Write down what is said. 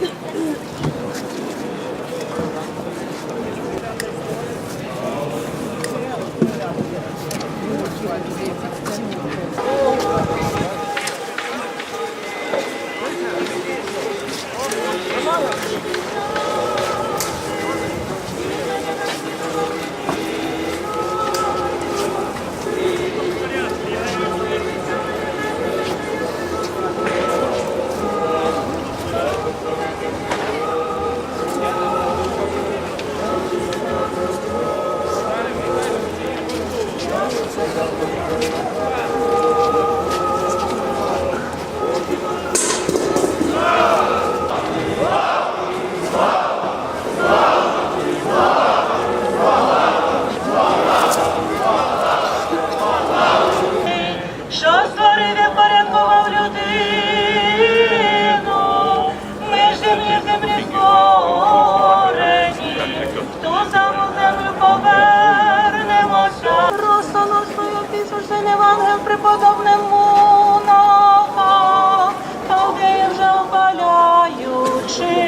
Yeah. створив і порядкував людину, ми живні землі створені, в ту саму землю повернемося. Розсолодкою пісушним ангел преподобному нам, та вже опаляючи.